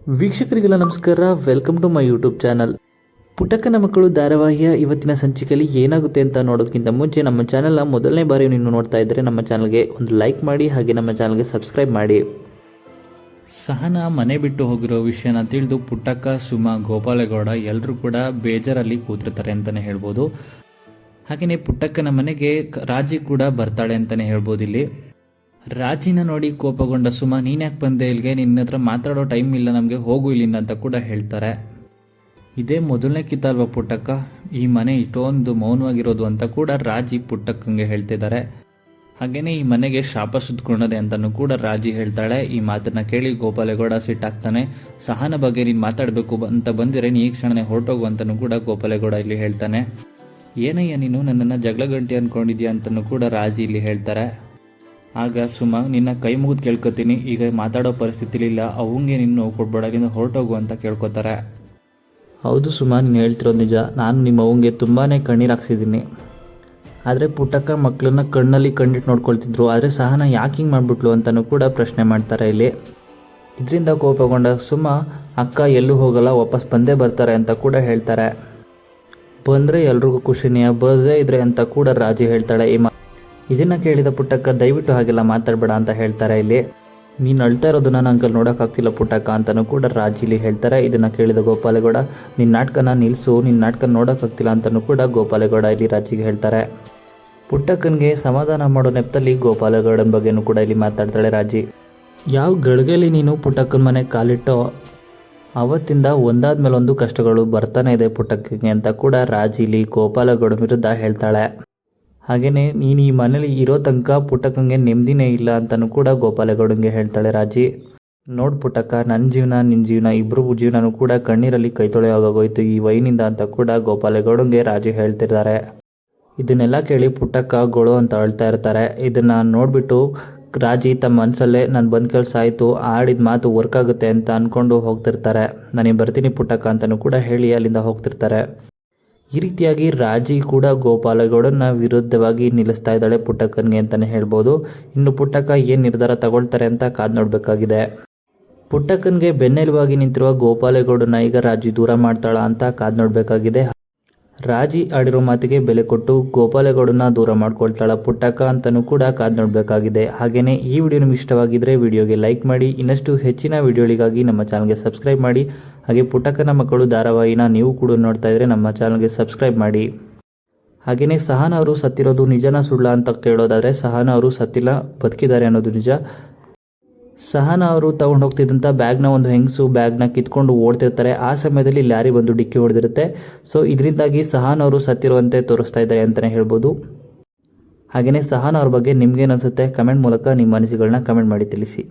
ವೀಕ್ಷಕರಿಗೆಲ್ಲ ನಮಸ್ಕಾರ. Welcome to my YouTube channel Puttakkana Makkalu ಧಾರಾವಾಹಿಯ ಇವತ್ತಿನ ಸಂಚಿಕೆಯಲ್ಲಿ ಏನಾಗುತ್ತೆ ಅಂತ ನೋಡೋದಕ್ಕಿಂತ ಮುಂಚೆ ನಮ್ಮ ಚಾನಲ್ನ ಮೊದಲನೇ ಬಾರಿ ನೀವು ನೋಡ್ತಾ ಇದ್ದರೆ ನಮ್ಮ ಚಾನಲ್ಗೆ ಒಂದು ಲೈಕ್ ಮಾಡಿ, ಹಾಗೆ ನಮ್ಮ ಚಾನಲ್ಗೆ ಸಬ್ಸ್ಕ್ರೈಬ್ ಮಾಡಿ. ಸಹನ ಮನೆ ಬಿಟ್ಟು ಹೋಗಿರೋ ವಿಷಯನ ತಿಳಿದು ಪುಟ್ಟಕ್ಕ ಸುಮ, ಗೋಪಾಲೇಗೌಡ ಎಲ್ಲರೂ ಕೂಡ ಬೇಜಾರಲ್ಲಿ ಕೂತಿರ್ತಾರೆ ಅಂತಲೇ ಹೇಳ್ಬೋದು. ಹಾಗೆಯೇ ಪುಟ್ಟಕ್ಕನ ಮನೆಗೆ ರಾಜಿ ಕೂಡ ಬರ್ತಾಳೆ ಅಂತಲೇ ಹೇಳ್ಬೋದು ಇಲ್ಲಿ. ರಾಜಿನ ನೋಡಿ ಕೋಪಗೊಂಡ ಸುಮ ನೀನ್ಯಾಕೆ ಬಂದೆ ಇಲ್ಲಿಗೆ? ನಿನ್ನ ಹತ್ರ ಮಾತಾಡೋ ಟೈಮ್ ಇಲ್ಲ, ನಮಗೆ ಹೋಗು ಇಲ್ಲಿಂದ ಅಂತ ಕೂಡ ಹೇಳ್ತಾರೆ. ಇದೇ ಮೊದಲನೇ ಕಿತ್ತಲ್ವ ಪುಟ್ಟಕ್ಕ, ಈ ಮನೆ ಇಷ್ಟೊಂದು ಮೌನವಾಗಿರೋದು ಅಂತ ಕೂಡ ರಾಜಿ ಪುಟ್ಟಕ್ಕಂಗೆ ಹೇಳ್ತಿದ್ದಾರೆ. ಹಾಗೇನೆ ಈ ಮನೆಗೆ ಶಾಪ ಸುತ್ತಕೊಂಡದೆ ಅಂತಲೂ ಕೂಡ ರಾಜಿ ಹೇಳ್ತಾಳೆ. ಈ ಮಾತನ್ನ ಕೇಳಿ ಗೋಪಾಲೇಗೌಡ ಸಿಟ್ಟಾಗ್ತಾನೆ ಸಹನ ಬಗ್ಗೆ ನೀನು ಮಾತಾಡಬೇಕು ಅಂತ ಬಂದಿರೆ ನೀ ಕ್ಷಣನೇ ಹೊರಟೋಗು ಅಂತಲೂ ಕೂಡ ಗೋಪಾಲೇಗೌಡ ಇಲ್ಲಿ ಹೇಳ್ತಾನೆ. ಏನಯ್ಯ ನೀನು? ನನ್ನನ್ನು ಜಗಳ ಗಂಟೆ ಅಂದ್ಕೊಂಡಿದ್ಯಾ ಅಂತಲೂ ಕೂಡ ರಾಜಿ ಇಲ್ಲಿ ಹೇಳ್ತಾರೆ. ಆಗ ಸುಮ, ನಿನ್ನ ಕೈ ಮುಗಿದು ಕೇಳ್ಕೊತೀನಿ. ಈಗ ಮಾತಾಡೋ ಪರಿಸ್ಥಿತಿಲಿಲ್ಲ. ಅವಂಗೆ ನಿನ್ನ ಕೊಡ್ಬೇಡ ಇಲ್ಲಿಂದ ಹೊರಟೋಗು ಅಂತ ಕೇಳ್ಕೊತಾರೆ. ಹೌದು ಸುಮ, ನೀನು ಹೇಳ್ತಿರೋದು ನಿಜ. ನಾನು ನಿಮ್ಮ ಅವಂಗೆ ತುಂಬಾ ಕಣ್ಣೀರು ಹಾಕ್ಸಿದ್ದೀನಿ. ಆದರೆ ಪುಟ್ಟಕ್ಕ ಮಕ್ಕಳನ್ನ ಕಣ್ಣಲ್ಲಿ ಕಣ್ಣಿಟ್ಟು ನೋಡ್ಕೊಳ್ತಿದ್ರು. ಆದರೆ ಸಹನ ಯಾಕೆ ಹಿಂಗೆ ಮಾಡಿಬಿಟ್ಲು ಅಂತಲೂ ಕೂಡ ಪ್ರಶ್ನೆ ಮಾಡ್ತಾರೆ ಇಲ್ಲಿ. ಇದರಿಂದ ಕೋಪಗೊಂಡ ಸುಮ, ಅಕ್ಕ ಎಲ್ಲೂ ಹೋಗಲ್ಲ, ವಾಪಸ್ ಬಂದೇ ಬರ್ತಾರೆ ಅಂತ ಕೂಡ ಹೇಳ್ತಾರೆ. ಬಂದರೆ ಎಲ್ರಿಗೂ ಖುಷಿನೇ, ಬರ್ದೇ ಇದ್ರೆ ಅಂತ ಕೂಡ ರಾಜಿ ಹೇಳ್ತಾಳೆ ಈ ಇದನ್ನ ಕೇಳಿದ ಪುಟ್ಟಕ್ಕ, ದಯವಿಟ್ಟು ಹಾಗೆಲ್ಲ ಮಾತಾಡಬೇಡ ಅಂತ ಹೇಳ್ತಾರೆ ಇಲ್ಲಿ? ನೀನು ಅಳ್ತಾ ಇರೋದನ್ನ ಅಂಕಲ್ ನೋಡೋಕ್ಕಾಗ್ತಿಲ್ಲ ಪುಟ್ಟಕ್ಕ ಅಂತಲೂ ಕೂಡ ರಾಜಿಲಿ ಹೇಳ್ತಾರೆ. ಇದನ್ನ ಕೇಳಿದ ಗೋಪಾಲೇಗೌಡ ನಿನ್ನ ನಾಟಕನ ನಿಲ್ಲಿಸು ನಿನ್ನ ನಾಟಕ ನೋಡೋಕ್ಕಾಗ್ತಿಲ್ಲ ಅಂತಲೂ ಕೂಡ ಗೋಪಾಲೇಗೌಡ ಇಲ್ಲಿ ರಾಜಿಗೆ ಹೇಳ್ತಾರೆ. ಪುಟ್ಟಕ್ಕನಿಗೆ ಸಮಾಧಾನ ಮಾಡೋ ನೆಪದಲ್ಲಿ ಗೋಪಾಲೇಗೌಡನ ಬಗ್ಗೆನೂ ಕೂಡ ಇಲ್ಲಿ ಮಾತಾಡ್ತಾಳೆ ರಾಜಿ. ಯಾವ ಗಳಿಗೆಯಲ್ಲಿ ನೀನು ಪುಟ್ಟಕ್ಕನ ಮನೆ ಕಾಲಿಟ್ಟೋ, ಅವತ್ತಿಂದ ಒಂದಾದ ಮೇಲೊಂದು ಕಷ್ಟಗಳು ಬರ್ತಾನೆ ಇದೆ ಪುಟ್ಟಕ್ಕನಿಗೆ ಅಂತ ಕೂಡ ರಾಜಿಲಿ ಗೋಪಾಲಗೌಡ ವಿರುದ್ಧ ಹೇಳ್ತಾಳೆ. ಹಾಗೆಯೇ ನೀನು ಈ ಮನೇಲಿ ಇರೋ ತನಕ ಪುಟ್ಟಕ್ಕಂಗೆ ನೆಮ್ಮದಿನೇ ಇಲ್ಲ ಅಂತಲೂ ಕೂಡ ಗೋಪಾಲಗೌಡಂಗೆ ಹೇಳ್ತಾಳೆ ರಾಜಿ. ನೋಡ್ ಪುಟ್ಟಕ್ಕ ನನ್ನ ಜೀವನ ನಿನ್ನ ಜೀವನ ಇಬ್ಬರು ಜೀವನನೂ ಕೂಡ ಕಣ್ಣೀರಲ್ಲಿ ಕೈ ತೊಳೆಯೋಗೋಯ್ತು ಈ ವೈನಿಂದ ಅಂತ ಕೂಡ ಗೋಪಾಲಗೌಡಂಗೆ ರಾಜಿ ಹೇಳ್ತಿರ್ತಾರೆ. ಇದನ್ನೆಲ್ಲ ಕೇಳಿ ಪುಟ್ಟಕ್ಕ ಗೊಳು ಅಂತ ಅಳ್ತಾ ಇರ್ತಾರೆ. ಇದನ್ನ ನೋಡಿಬಿಟ್ಟು ರಾಜಿ ತಮ್ಮ ಮನಸ್ಸಲ್ಲೇ ನಾನು ಬಂದ ಕೆಲಸ ಆಯಿತು ಆಡಿದ ಮಾತು ವರ್ಕ್ ಆಗುತ್ತೆ ಅಂತ ಅಂದ್ಕೊಂಡು ಹೋಗ್ತಿರ್ತಾರೆ. ನನಗೆ ಬರ್ತೀನಿ ಪುಟ್ಟಕ್ಕ ಅಂತಲೂ ಕೂಡ ಹೇಳಿ ಅಲ್ಲಿಂದ ಹೋಗ್ತಿರ್ತಾರೆ. ಈ ರೀತಿಯಾಗಿ ರಾಜಿ ಕೂಡ ಗೋಪಾಲಗೌಡನ ವಿರುದ್ಧವಾಗಿ ನಿಲ್ಲಿಸ್ತಾ ಇದ್ದಾಳೆ ಪುಟ್ಟಕ್ಕನಿಗೆ ಅಂತಲೇ ಹೇಳ್ಬೋದು. ಇನ್ನು ಪುಟ್ಟಕ್ಕ ಏನು ನಿರ್ಧಾರ ತಗೊಳ್ತಾರೆ ಅಂತ ಕಾದು ನೋಡಬೇಕಾಗಿದೆ. ಪುಟ್ಟಕ್ಕನಿಗೆ ಬೆನ್ನೆಲುವಾಗಿ ನಿಂತಿರುವ ಗೋಪಾಲಗೌಡನ ಈಗ ರಾಜಿ ದೂರ ಮಾಡ್ತಾಳ ಅಂತ ಕಾದು ನೋಡಬೇಕಾಗಿದೆ. ರಾಜಿ ಆಡಿರೋ ಮಾತಿಗೆ ಬೆಲೆ ಕೊಟ್ಟು ಗೋಪಾಲೇಗೌಡನ ದೂರ ಮಾಡ್ಕೊಳ್ತಾಳ ಪುಟ್ಟಕ್ಕ ಅಂತಲೂ ಕೂಡ ಕಾದ್ ನೋಡಬೇಕಾಗಿದೆ. ಹಾಗೆಯೇ ಈ ವಿಡಿಯೋ ನಿಮ್ಗೆ ಇಷ್ಟವಾಗಿದ್ದರೆ ವಿಡಿಯೋಗೆ ಲೈಕ್ ಮಾಡಿ, ಇನ್ನಷ್ಟು ಹೆಚ್ಚಿನ ವಿಡಿಯೋಗಳಿಗಾಗಿ ನಮ್ಮ ಚಾನಲ್ಗೆ ಸಬ್ಸ್ಕ್ರೈಬ್ ಮಾಡಿ, ಹಾಗೆ ಪುಟ್ಟಕ್ಕನ ಮಕ್ಕಳು ಧಾರಾವಾಹಿನ ನೀವು ಕೂಡ ನೋಡ್ತಾ ಇದ್ರೆ ನಮ್ಮ ಚಾನಲ್ಗೆ ಸಬ್ಸ್ಕ್ರೈಬ್ ಮಾಡಿ. ಹಾಗೆಯೇ ಸಹನ ಅವರು ಸತ್ತಿರೋದು ನಿಜನ ಸುಳ್ಳ ಅಂತ ಕೇಳೋದಾದರೆ ಸಹನ ಅವರು ಸತ್ತಿಲ್ಲ, ಬದುಕಿದ್ದಾರೆ ಅನ್ನೋದು ನಿಜ. ಸಹನ ಅವರು ತಗೊಂಡು ಹೋಗ್ತಿದ್ದಂಥ ಬ್ಯಾಗ್ನ ಒಂದು ಹೆಂಗಸು ಬ್ಯಾಗ್ನ ಕಿತ್ಕೊಂಡು ಓಡ್ತಿರ್ತಾರೆ. ಆ ಸಮಯದಲ್ಲಿ ಲಾರಿ ಬಂದು ಡಿಕ್ಕಿ ಹೊಡೆದಿರುತ್ತೆ. ಸೊ ಇದರಿಂದಾಗಿ ಸಹನ ಅವರು ಸತ್ತಿರುವಂತೆ ತೋರಿಸ್ತಾ ಇದ್ದಾರೆ ಅಂತಲೇ ಹೇಳ್ಬೋದು. ಹಾಗೆಯೇ ಸಹನ ಅವ್ರ ಬಗ್ಗೆ ನಿಮ್ಗೇನು ಅನಿಸುತ್ತೆ? ಕಮೆಂಟ್ ಮೂಲಕ ನಿಮ್ಮ ಅನಿಸಿಕೆಗಳನ್ನ ಕಮೆಂಟ್ ಮಾಡಿ ತಿಳಿಸಿ.